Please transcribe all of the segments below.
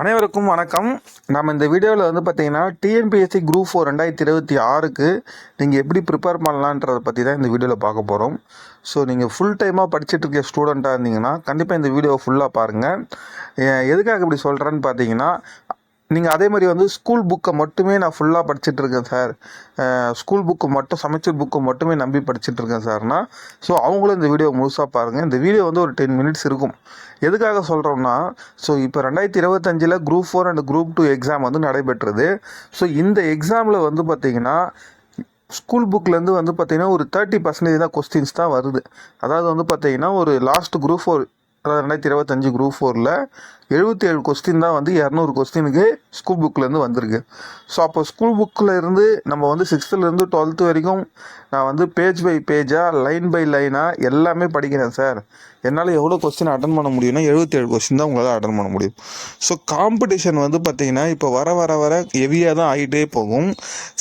அனைவருக்கும் வணக்கம். நம்ம இந்த வீடியோவில் வந்து பார்த்தீங்கன்னா டிஎன்பிஎஸ்சி குரூப் ஃபோர் ரெண்டாயிரத்தி இருபத்தி ஆறுக்கு நீங்கள் எப்படி ப்ரிப்பேர் பண்ணலான்றதை பற்றி தான் இந்த வீடியோவில் பார்க்க போகிறோம் ஸோ நீங்கள் ஃபுல் டைமாக படிச்சுட்டு இருக்க ஸ்டூடெண்ட்டாக இருந்தீங்கன்னா கண்டிப்பாக இந்த வீடியோவை ஃபுல்லாக பாருங்கள் எதுக்காக இப்படி சொல்கிறேன்னு பார்த்தீங்கன்னா நீங்கள் அதே மாதிரி வந்து ஸ்கூல் புக்கை மட்டுமே நான் ஃபுல்லாக படிச்சுட்டு இருக்கேன் சார் ஸ்கூல் புக்கு மட்டும் சமைச்சர் புக்கு மட்டுமே நம்பி படிச்சுட்டு இருக்கேன் சார்னா ஸோ அவங்களும் இந்த வீடியோ முழுசாக பாருங்கள் இந்த வீடியோ வந்து ஒரு டென் மினிட்ஸ் இருக்கும். எதுக்காக சொல்கிறோம்னா ஸோ இப்போ ரெண்டாயிரத்தி இருபத்தஞ்சில் group four and group two exam வந்து நடைபெற்றது. ஸோ இந்த எக்ஸாமில் வந்து பார்த்திங்கன்னா ஸ்கூல் புக்லேருந்து வந்து பார்த்தீங்கன்னா ஒரு தேர்ட்டி பர்சன்டேஜ் தான் கொஸ்டின்ஸ் தான் வருது. அதாவது வந்து பார்த்தீங்கன்னா ஒரு லாஸ்ட் குரூப் ஃபோர் அதாவது ரெண்டாயிரத்தி இருபத்தஞ்சு குரூப் ஃபோரில் எழுபத்தி ஏழு கொஸ்டின் தான் வந்து இரநூறு கொஸ்டினுக்கு ஸ்கூல் புக்லேருந்து வந்திருக்கு. ஸோ அப்போ ஸ்கூல் புக்கில் இருந்து நம்ம வந்து சிக்ஸ்த்துலேருந்து டுவெல்த்து வரைக்கும் நான் வந்து பேஜ் பை பேஜாக லைன் பை லைனாக எல்லாமே படிக்கிறேன் சார் என்னால் எவ்வளோ கொஸ்டின் அட்டன் பண்ண முடியும்னா எழுபத்தேழு கொஸ்டின் தான் உங்களால் அட்டன் பண்ண முடியும். ஸோ காம்படிஷன் வந்து பார்த்தீங்கன்னா இப்போ வர வர வர ஹெவியாக தான் ஆகிட்டே போகும்.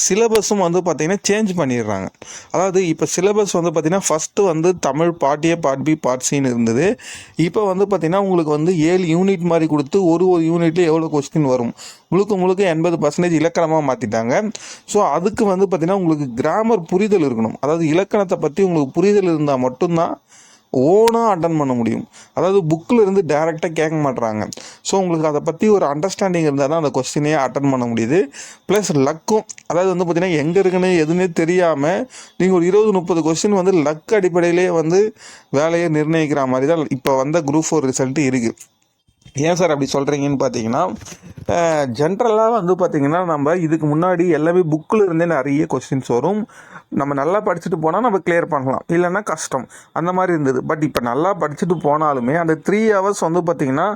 சிலபஸும் வந்து பார்த்தீங்கன்னா சேஞ்ச் பண்ணிடுறாங்க. அதாவது இப்போ சிலபஸ் வந்து பார்த்தீங்கன்னா ஃபஸ்ட்டு வந்து தமிழ் பாட்டியே ஏ பார்ட் பி பார்ட் சின்னு இருந்தது. இப்போ வந்து பார்த்தீங்கன்னா உங்களுக்கு வந்து ஏழு யூனிட் மாதிரி மாதிரி கொடுத்து ஒரு ஒரு யூனிட்லேயும் எவ்வளோ கொஸ்டின் வரும்? முழுக்க முழுக்க எண்பது பர்சன்டேஜ் இலக்கணமாக மாற்றிட்டாங்க ஸோ அதுக்கு வந்து பார்த்திங்கன்னா உங்களுக்கு கிராமர் புரிதல் இருக்கணும். அதாவது இலக்கணத்தை பற்றி உங்களுக்கு புரிதல் இருந்தால் மட்டும்தான் ஓனாக அட்டன் பண்ண முடியும். அதாவது புக்கில் இருந்து டேரெக்டாக கேட்க மாட்டுறாங்க ஸோ உங்களுக்கு அதை பற்றி ஒரு அண்டர்ஸ்டாண்டிங் இருந்தால் தான் அந்த கொஸ்டினே அட்டன் பண்ண முடியுது. ப்ளஸ் லக்கும் அதாவது வந்து பார்த்திங்கன்னா எங்கே இருக்குன்னு எதுன்னே தெரியாமல் நீங்கள் ஒரு இருபது முப்பது கொஸ்டின் வந்து லக் அடிப்படையிலே வந்து வேலையை நிர்ணயிக்கிற மாதிரி தான் இப்போ வந்த குரூப் ஃபோர் ரிசல்ட் இருக்குது ஏன் சார் அப்படி சொல்கிறீங்கன்னு பார்த்தீங்கன்னா ஜென்ரலாக வந்து பார்த்திங்கன்னா நம்ம இதுக்கு முன்னாடி எல்லாமே புக்கில் இருந்தே நிறைய கொஸ்டின்ஸ் வரும். நம்ம நல்லா படிச்சுட்டு போனால் நம்ம கிளியர் பண்ணலாம். இல்லைன்னா கஷ்டம். அந்த மாதிரி இருந்தது. பட் இப்போ நல்லா படிச்சுட்டு போனாலுமே அந்த த்ரீ ஹவர்ஸ் வந்து பார்த்திங்கன்னா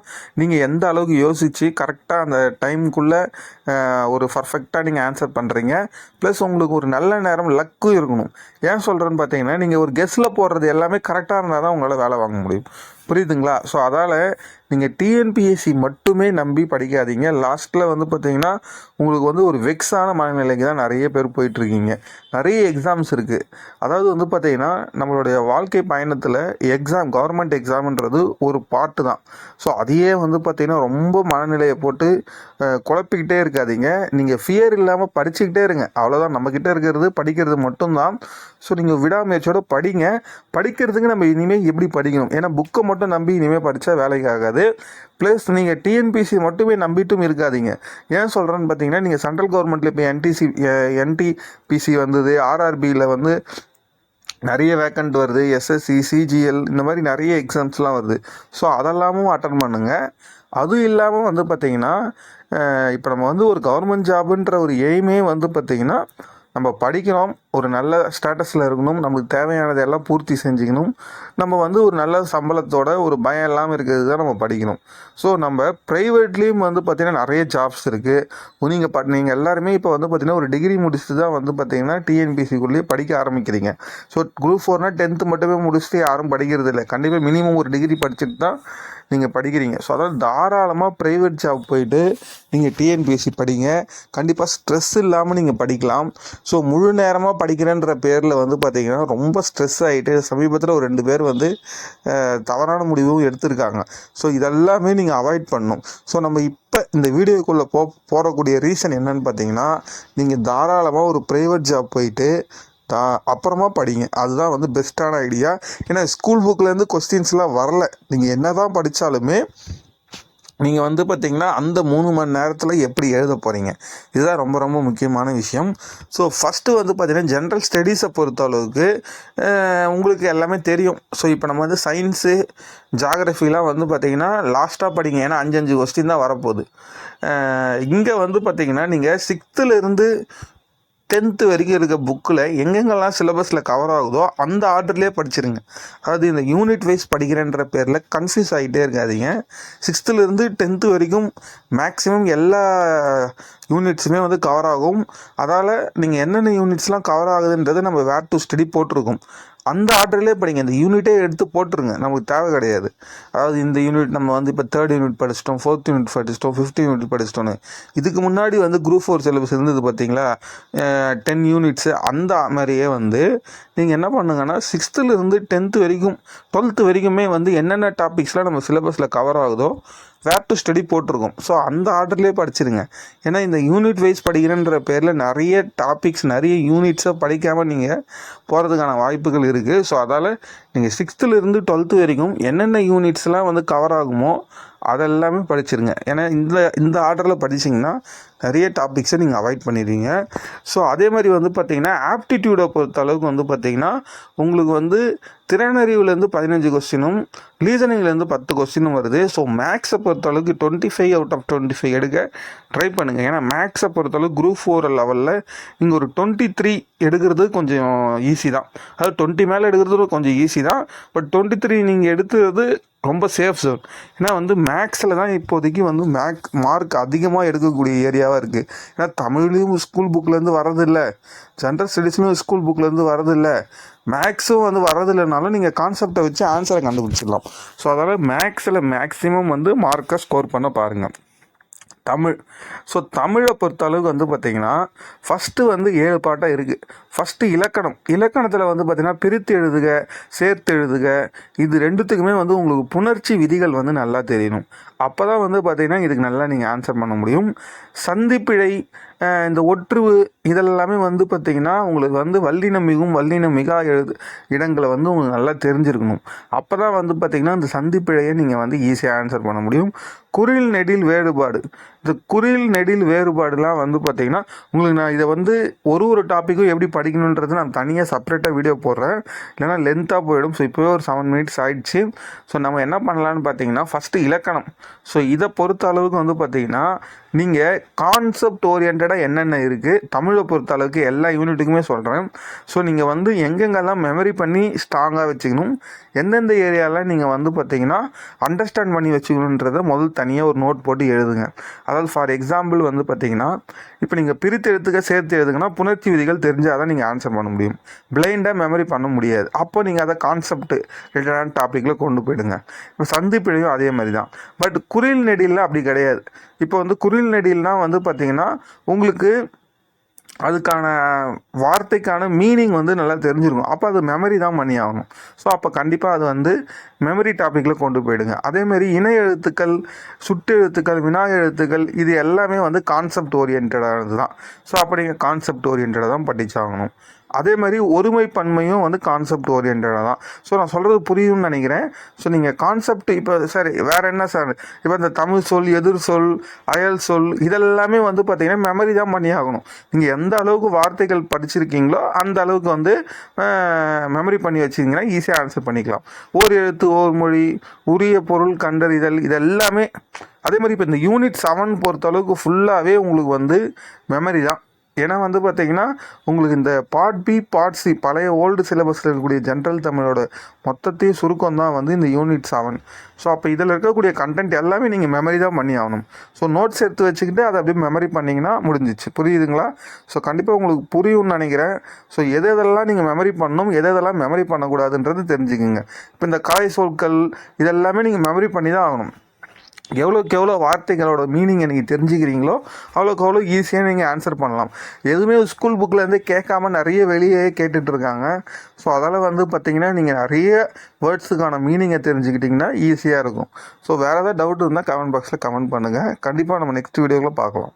நீங்கள் எந்த அளவுக்கு யோசித்து கரெக்டாக அந்த டைமுக்குள்ளே ஒரு பர்ஃபெக்டாக நீங்கள் ஆன்சர் பண்ணுறீங்க ப்ளஸ் உங்களுக்கு ஒரு நல்ல நேரம் லக்கும் இருக்கணும். ஏன் சொல்கிறேன்னு பார்த்தீங்கன்னா நீங்கள் ஒரு கெஸ்ட்டில் போடுறது எல்லாமே கரெக்டாக இருந்தால் தான் உங்களால் வேலை வாங்க முடியும். புரியுதுங்களா? ஸோ அதால் நீங்கள் டிஎன்பிஎஸ்சி மட்டுமே நம்பி படிக்காதீங்க. லாஸ்ட்டில் வந்து பார்த்தீங்கன்னா உங்களுக்கு வந்து ஒரு வெக்ஸான மனநிலைக்கு தான் நிறைய பேர் போயிட்டுருக்கீங்க. நிறைய எக்ஸாம்ஸ் இருக்குது அதாவது வந்து பார்த்தீங்கன்னா நம்மளுடைய வாழ்க்கை பயணத்தில் எக்ஸாம் கவர்மெண்ட் எக்ஸாம்ன்றது ஒரு பாட்டு தான். ஸோ அதையே வந்து பார்த்தீங்கன்னா ரொம்ப மனநிலையை போட்டு குழப்பிக்கிட்டே இருக்காதீங்க. நீங்கள் ஃபியர் இல்லாமல் படிச்சுக்கிட்டே இருங்க. அவ்வளோதான் நம்மக்கிட்ட இருக்கிறது படிக்கிறது மட்டும்தான். ஸோ நீங்கள் விடாமுயற்சியோடு படிங்க. படிக்கிறதுக்கு நம்ம இனிமேல் எப்படி படிக்கணும்? ஏன்னா புக்கை மட்டும் நம்பி இனிமேல் படித்தா வேலைக்கு ஆகாது. ப்ளஸ் நீங்கள் டிஎன்பிசி மட்டுமே நம்பிட்டும் இருக்காதீங்க. ஏன் சொல்கிறேன்னு பார்த்தீங்கன்னா நீங்கள் சென்ட்ரல் கவர்மெண்ட்டில் இப்போ என்டிசி என்டிபிசி வந்தது ஆர்ஆர்பியில் வந்து நிறைய வேக்கண்ட் வருது எஸ்எஸ்சி சிஜிஎல் இந்த மாதிரி நிறைய எக்ஸாம்ஸ்லாம் வருது. ஸோ அதெல்லாமும் அட்டன் பண்ணுங்கள் அதுவும் இல்லாமல் வந்து பார்த்திங்கன்னா இப்போ நம்ம வந்து ஒரு கவர்மெண்ட் ஜாபுன்ற ஒரு எய்மே வந்து பார்த்திங்கன்னா நம்ம படிக்கிறோம் ஒரு நல்ல ஸ்டேட்டஸில் இருக்கணும் நமக்கு தேவையானதை எல்லாம் பூர்த்தி செஞ்சுக்கணும். நம்ம வந்து ஒரு நல்ல சம்பளத்தோட ஒரு பயம் இல்லாமல் இருக்கிறது தான் நம்ம படிக்கணும். ஸோ நம்ம ப்ரைவேட்லேயும் வந்து பார்த்திங்கன்னா நிறைய ஜாப்ஸ் இருக்குது நீங்கள் ப நீங்கள் எல்லாருமே இப்போ வந்து பார்த்திங்கன்னா ஒரு டிகிரி முடிச்சுட்டு தான் வந்து பார்த்திங்கன்னா டிஎன்பிசிக்குள்ளேயே படிக்க ஆரம்பிக்கிறீங்க. ஸோ குரூப் ஃபோர்னால் டென்த்து மட்டுமே முடிச்சுட்டு யாரும் படிக்கிறது இல்லை. கண்டிப்பாக மினிமம் ஒரு டிகிரி படிச்சுட்டு தான் நீங்கள் படிக்கிறீங்க. ஸோ அதாவது தாராளமாக ப்ரைவேட் ஜாப் போயிட்டு நீங்கள் டிஎன்பிஎஸ்சி படிங்க. கண்டிப்பாக ஸ்ட்ரெஸ் இல்லாமல் நீங்கள் படிக்கலாம். ஸோ முழு நேரமாக படிக்கிறேன்ற பேரில் வந்து பார்த்தீங்கன்னா ரொம்ப ஸ்ட்ரெஸ் ஆகிட்டு சமீபத்தில் ஒரு ரெண்டு பேர் வந்து தவறான முடிவும் எடுத்திருக்காங்க. ஸோ இதெல்லாமே நீங்கள் அவாய்ட் பண்ணணும். ஸோ நம்ம இப்போ இந்த வீடியோக்குள்ளே போ போடக்கூடிய ரீசன் என்னன்னு பார்த்தீங்கன்னா நீங்கள் தாராளமாக ஒரு ப்ரைவேட் ஜாப் போயிட்டு தா அப்புறமா படிங்க. அதுதான் வந்து பெஸ்ட்டான ஐடியா ஏன்னா ஸ்கூல் புக்லேருந்து கொஸ்டின்ஸ்லாம் வரல. நீங்கள் என்ன தான் படித்தாலுமே நீங்கள் வந்து பார்த்தீங்கன்னா அந்த மூணு மணி நேரத்தில் எப்படி எழுத போகிறீங்க இதுதான் ரொம்ப ரொம்ப முக்கியமான விஷயம். ஸோ ஃபஸ்ட்டு வந்து பார்த்தீங்கன்னா ஜென்ரல் ஸ்டடீஸை பொறுத்த அளவுக்கு உங்களுக்கு எல்லாமே தெரியும். ஸோ இப்போ நம்ம வந்து சயின்ஸு ஜாகிரஃபிலாம் வந்து பார்த்தீங்கன்னா லாஸ்ட்டாக படிங்க. ஏன்னா அஞ்சு அஞ்சு கொஸ்டின் தான் வரப்போகுது. இங்கே வந்து பார்த்தீங்கன்னா நீங்கள் சிக்ஸ்த்துலேருந்து டென்த்து வரைக்கும் இருக்க புக்கில் எங்கெங்கெல்லாம் சிலபஸில் கவர் ஆகுதோ அந்த ஆர்டர்லேயே படிச்சிருங்க. அதாவது இந்த யூனிட் வைஸ் படிக்கிறேன்ற பேரில் கன்ஃபியூஸ் ஆகிட்டே இருக்காதீங்க. சிக்ஸ்த்துலேருந்து டென்த்து வரைக்கும் மேக்ஸிமம் எல்லா யூனிட்ஸுமே வந்து கவர் ஆகும். அதால் நீங்கள் என்னென்ன யூனிட்ஸ்லாம் கவர் ஆகுதுன்றது நம்ம வேர் டு ஸ்டடி போட்டிருக்கோம். அந்த ஆர்டர்லேயே படிங்க இந்த யூனிட்டே எடுத்து போட்டுருங்க. நமக்கு தேவை கிடையாது. அதாவது இந்த யூனிட் நம்ம வந்து இப்போ தேர்ட் யூனிட் படிச்சிட்டோம் ஃபோர்த் யூனிட் படிச்சிட்டோம் ஃபிஃப்த் யூனிட் படிச்சிட்டோன்னு இதுக்கு முன்னாடி வந்து குரூப் ஃபோர் சிலபஸ் இருந்தது பார்த்தீங்களா டென் யூனிட்ஸு அந்த மாதிரியே வந்து நீங்கள் என்ன பண்ணுங்கன்னா சிக்ஸ்த்துலேருந்து டென்த்து வரைக்கும் டுவெல்த்து வரைக்குமே வந்து என்னென்ன டாபிக்ஸ்லாம் நம்ம சிலபஸில் கவர் ஆகுதோ வேர் டு ஸ்டடி போட்டிருக்கோம். ஸோ அந்த ஆர்டர்லேயே படிச்சிருங்க. ஏன்னா இந்த யூனிட் வைஸ் படிக்கிறேன்ற பேரில் நிறைய டாபிக்ஸ் நிறைய யூனிட்ஸை படிக்காமல் நீங்கள் போகிறதுக்கான வாய்ப்புகள் இருக்குது ஸோ அதால் நீங்கள் சிக்ஸ்த்துலேருந்து டுவெல்த்து வரைக்கும் என்னென்ன யூனிட்ஸ்லாம் வந்து கவர் ஆகுமோ அதெல்லாமே படிச்சிருங்க. ஏன்னா இந்த இந்த ஆர்டரில் படிச்சிங்கன்னா நிறைய டாபிக்ஸை நீங்கள் அவாய்ட் பண்ணிடுவீங்க. ஸோ அதே மாதிரி வந்து பார்த்தீங்கன்னா ஆப்டிடியூடை பொறுத்த அளவுக்கு வந்து பார்த்தீங்கன்னா உங்களுக்கு வந்து திறனறிவுலேருந்து பதினஞ்சு கொஸ்டினும் ரீசனிங்லேருந்து பத்து கொஸ்டினும் வருது. ஸோ மேக்ஸை பொறுத்த அளவுக்கு twenty five out of twenty five எடுக்க ட்ரை பண்ணுங்கள் ஏன்னா மேக்ஸை பொறுத்தளவுக்கு குரூப் ஃபோர் லெவலில் இங்கே ஒரு டுவெண்ட்டி த்ரீ எடுக்கிறது கொஞ்சம் ஈஸி தான். அதாவது டுவெண்ட்டி மேலே எடுக்கிறது கொஞ்சம் ஈஸி தான். பட் டுவெண்ட்டி த்ரீ நீங்கள் எடுத்துறது ரொம்ப சேஃப் ஜோன் ஏன்னா வந்து மேக்ஸில் தான் இப்போதைக்கு வந்து மேக் மார்க் அதிகமாக எடுக்கக்கூடிய ஏரியாவாக இருக்குது ஏன்னா தமிழ்லேயும் ஸ்கூல் புக்லேருந்து வரதில்லை ஜென்ரல் ஸ்டடீஸ்லையும் ஸ்கூல் புக்லேருந்து வரதில்லை மேக்ஸும் வந்து வரதில்லைனாலும் நீங்கள் கான்செப்டை வச்சு ஆன்சரை கண்டுபிடிச்சிடலாம். ஸோ அதனால் மேக்ஸில் மேக்ஸிமம் வந்து மார்க்கை ஸ்கோர் பண்ண பாருங்கள் தமிழ். ஸோ தமிழை பொறுத்த அளவுக்கு வந்து பார்த்திங்கன்னா ஃபஸ்ட்டு வந்து ஏழு பாட்டாக இருக்குது ஃபஸ்ட்டு இலக்கணம். இலக்கணத்தில் வந்து பார்த்திங்கன்னா பிரித்து எழுதுக சேர்த்து எழுதுக இது ரெண்டுத்துக்குமே வந்து உங்களுக்கு புணர்ச்சி விதிகள் வந்து நல்லா தெரியணும். அப்போ தான் வந்து பார்த்திங்கன்னா இதுக்கு நல்லா நீங்கள் ஆன்சர் பண்ண முடியும். சந்திப்பிழை இந்த ஒற்றுவு இதெல்லாமே வந்து பார்த்திங்கன்னா உங்களுக்கு வந்து வல்லினம் மிகும் வல்லினம் மிகா எழுது இடங்களை வந்து உங்களுக்கு நல்லா தெரிஞ்சிருக்கணும். அப்போ தான் வந்து பார்த்திங்கன்னா இந்த சந்திப்பிழையை நீங்கள் வந்து ஈஸியாக ஆன்சர் பண்ண முடியும். குரில் நெடில் வேறுபாடு. இந்த குறில் நெடில் வேறுபாடுலாம் வந்து பார்த்திங்கன்னா உங்களுக்கு நான் இதை வந்து ஒரு ஒரு டாப்பிக்கும் எப்படி படிக்கணுன்றது நான் தனியாக செப்பரேட்டாக வீடியோ போடுறேன். இல்லைன்னா லென்த்தாக போயிடும். ஸோ இப்போவே ஒரு செவன் மினிட்ஸ் ஆயிடுச்சு. ஸோ நம்ம என்ன பண்ணலான்னு பார்த்தீங்கன்னா ஃபஸ்ட்டு இலக்கணம். ஸோ இதை பொறுத்த அளவுக்கு வந்து பார்த்தீங்கன்னா நீங்கள் கான்செப்ட் ஓரியன்டாக என்னென்ன இருக்குது தமிழை பொறுத்த அளவுக்கு எல்லா யூனிட்டுக்குமே சொல்கிறேன் ஸோ நீங்கள் வந்து எங்கெங்கெல்லாம் மெமரி பண்ணி ஸ்ட்ராங்காக வச்சுக்கணும் எந்தெந்த ஏரியாவில் நீங்கள் வந்து பார்த்தீங்கன்னா அண்டர்ஸ்டாண்ட் பண்ணி வச்சுக்கணுன்றதை முதல் தனியாக ஒரு நோட் போட்டு எழுதுங்க. அதாவது ஃபார் எக்ஸாம்பிள் வந்து பார்த்தீங்கன்னா இப்போ நீங்கள் பிரித்து எழுத்துக்க சேர்த்து எழுதுங்கன்னா புணர்ச்சி விதிகள் தெரிஞ்சால் தான் நீங்கள் ஆன்சர் பண்ண முடியும். பிளைண்டாக மெமரி பண்ண முடியாது. அப்போ நீங்கள் அதை கான்செப்ட் ரிலேட்டடான டாப்பிக்கில் கொண்டு போயிடுங்க. இப்போ சந்திப்பிழையும் அதே மாதிரி தான் பட் குறில் நெடியில் அப்படி கிடையாது. இப்போ வந்து குறில் நெடில்னால் வந்து பார்த்தீங்கன்னா உங்களுக்கு அதுக்கான வார்த்தைக்கான மீனிங் வந்து நல்லா தெரிஞ்சிருக்கும். அப்போ அது மெமரி தான் பண்ணி ஆகணும். ஸோ அப்போ கண்டிப்பாக அது வந்து மெமரி டாப்பிக்கில் கொண்டு போயிடுங்க. அதேமாரி இணை எழுத்துக்கள் சுட்டு எழுத்துக்கள் வினா எழுத்துக்கள் இது எல்லாமே வந்து கான்செப்ட் ஓரியன்டானது தான் ஸோ அப்போ நீங்கள் கான்செப்ட் ஓரியன்டாக தான் படித்தாகணும் அதே மாதிரி ஒருமை பன்மையும் வந்து கான்செப்ட் ஓரியன்டாக தான். ஸோ நான் சொல்கிறது புரியும்னு நினைக்கிறேன். ஸோ நீங்கள் கான்செப்ட் இப்போ சரி வேறு என்ன சார் இப்போ இந்த தமிழ் சொல் எதிர் சொல் அயல் சொல் இதெல்லாமே வந்து பார்த்திங்கன்னா மெமரி தான் பண்ணி ஆகணும். நீங்கள் எந்த அளவுக்கு வார்த்தைகள் படிச்சிருக்கீங்களோ அந்த அளவுக்கு வந்து மெமரி பண்ணி வச்சிங்கன்னா ஈஸியாக ஆன்சர் பண்ணிக்கலாம். ஓர் எழுத்து ஓர் மொழி உரிய பொருள் கண்டறிதல் இதெல்லாமே அதே மாதிரி இப்போ இந்த யூனிட் செவன் பொறுத்த அளவுக்கு ஃபுல்லாகவே உங்களுக்கு வந்து மெமரி தான். ஏன்னா வந்து பார்த்திங்கன்னா உங்களுக்கு இந்த பார்ட் பி பார்ட் சி பழைய ஓல்டு சிலபஸில் இருக்கக்கூடிய ஜென்ரல் தமிழோட மொத்தத்தையும் சுருக்கம் தான் வந்து இந்த யூனிட் செவன் ஸோ அப்போ இதில் இருக்கக்கூடிய கண்டென்ட் எல்லாமே நீங்கள் மெமரி தான் பண்ணி ஆகணும். ஸோ நோட்ஸ் எடுத்து வச்சுக்கிட்டு அதை அப்படியே மெமரி பண்ணிங்கன்னா முடிஞ்சிச்சு. புரியுதுங்களா? ஸோ கண்டிப்பாக உங்களுக்கு புரியும்னு நினைக்கிறேன். ஸோ எது எதெல்லாம் நீங்கள் மெமரி பண்ணணும் எது எதெல்லாம் மெமரி பண்ணக்கூடாதுன்றது தெரிஞ்சுக்குங்க. இப்போ இந்த காய் சொற்கள் இதெல்லாமே நீங்கள் மெமரி பண்ணி தான் ஆகணும். எவ்வளோக்கு எவ்வளோ வார்த்தைகளோட மீனிங் நீங்கள் தெரிஞ்சுக்கிறீங்களோ அவ்வளோக்கு அவ்வளோ ஈஸியாக நீங்கள் ஆன்சர் பண்ணலாம். எதுவுமே ஸ்கூல் புக்கிலேருந்து கேட்காம நிறைய வெளியே கேட்டுட்டு இருக்காங்க. ஸோ அதால் வந்து பார்த்தீங்கன்னா நீங்கள் நிறைய வேர்ட்ஸுக்கான மீனிங்கை தெரிஞ்சுக்கிட்டிங்கன்னா ஈஸியாக இருக்கும். ஸோ வேறு ஏதாவது டவுட் இருந்தால் கமெண்ட் பாக்ஸில் கமெண்ட் பண்ணுங்கள் கண்டிப்பாக நம்ம நெக்ஸ்ட் வீடியோவில் பார்க்கலாம்.